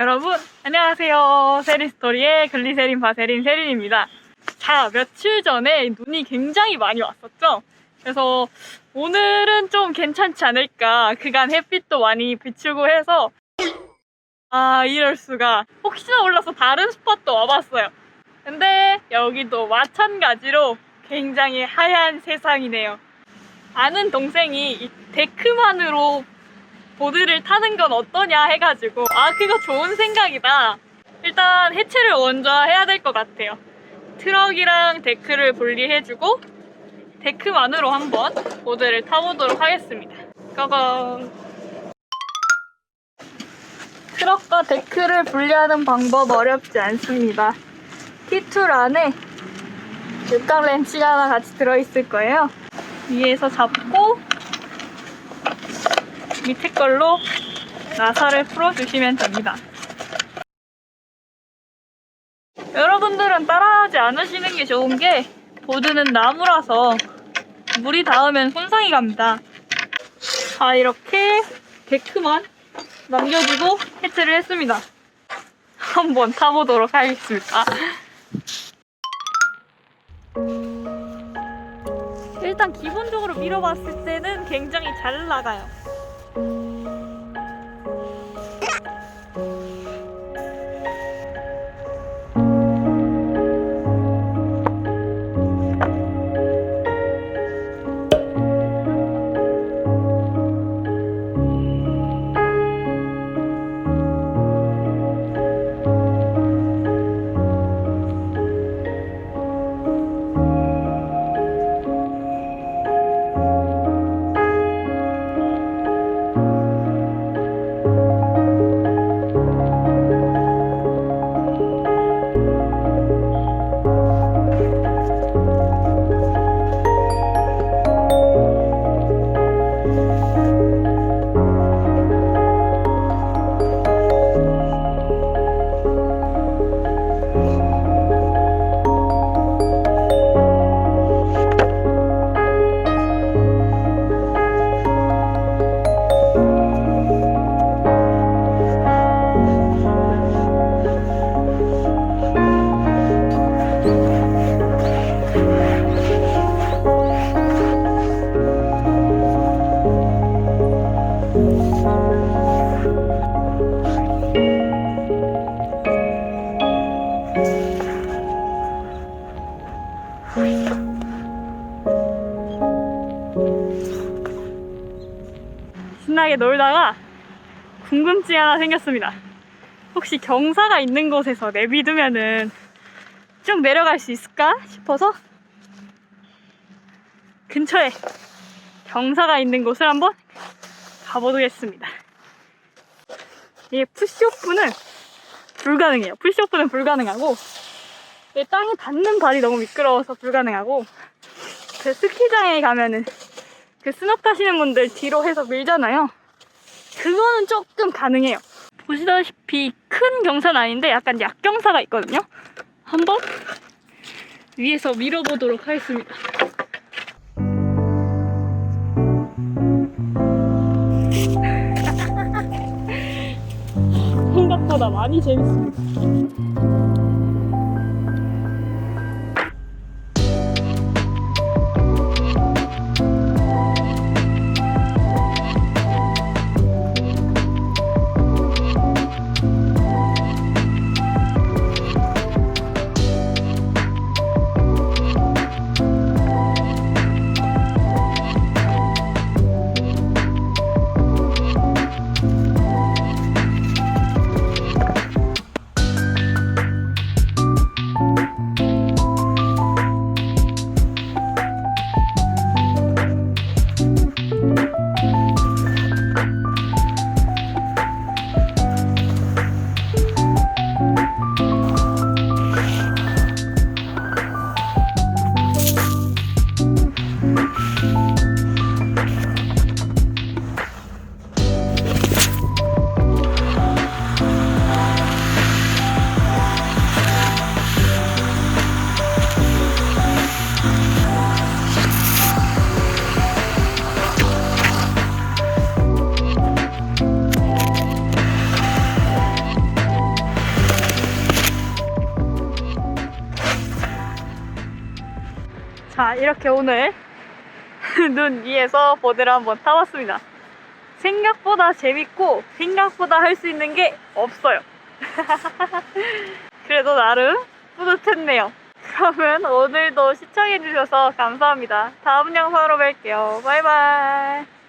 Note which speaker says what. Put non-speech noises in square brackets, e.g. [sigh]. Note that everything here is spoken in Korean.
Speaker 1: 여러분 안녕하세요. 세린스토리의 글리세린 바세린 세린입니다. 자 며칠 전에 눈이 굉장히 많이 왔었죠? 그래서 오늘은 좀 괜찮지 않을까. 그간 햇빛도 많이 비추고 해서. 아 이럴 수가. 혹시나 몰라서 다른 스팟도 와봤어요. 근데 여기도 마찬가지로 굉장히 하얀 세상이네요. 아는 동생이 이 데크만으로 보드를 타는 건 어떠냐 해가지고 아 그거 좋은 생각이다. 일단 해체를 먼저 해야 될 것 같아요. 트럭이랑 데크를 분리해주고 데크만으로 한번 보드를 타보도록 하겠습니다. 고고! 트럭과 데크를 분리하는 방법 어렵지 않습니다. T2 안에 육각 렌치가 하나 같이 들어있을 거예요. 위에서 잡고 밑에 걸로 나사를 풀어주시면 됩니다. 여러분들은 따라하지 않으시는 게 좋은 게 보드는 나무라서 물이 닿으면 손상이 갑니다. 자 이렇게 데크만 남겨두고 해체를 했습니다. 한번 타보도록 하겠습니다. 일단 기본적으로 밀어봤을 때는 굉장히 잘 나가요. 신나게 놀다가 궁금증이 하나 생겼습니다. 혹시 경사가 있는 곳에서 내비두면은 쭉 내려갈 수 있을까 싶어서 근처에 경사가 있는 곳을 한번 가보겠습니다. 이게 푸시오프는 불가능해요. 푸시오프는 불가능하고 이 땅에 닿는 발이 너무 미끄러워서 불가능하고 그 스키장에 가면은 그 스낵 타시는 분들 뒤로 해서 밀잖아요. 그거는 조금 가능해요. 보시다시피 큰 경사는 아닌데 약간 약경사가 있거든요. 한번 위에서 밀어보도록 하겠습니다. [laughs] 생각보다 많이 재밌습니다. 자, 이렇게 오늘 [laughs] 눈 위에서 보드를 한번 타봤습니다. 생각보다 재밌고 생각보다 할 수 있는 게 없어요. [laughs] 그래도 나름 뿌듯했네요. 그러면 오늘도 시청해주셔서 감사합니다. 다음 영상으로 뵐게요. 바이바이.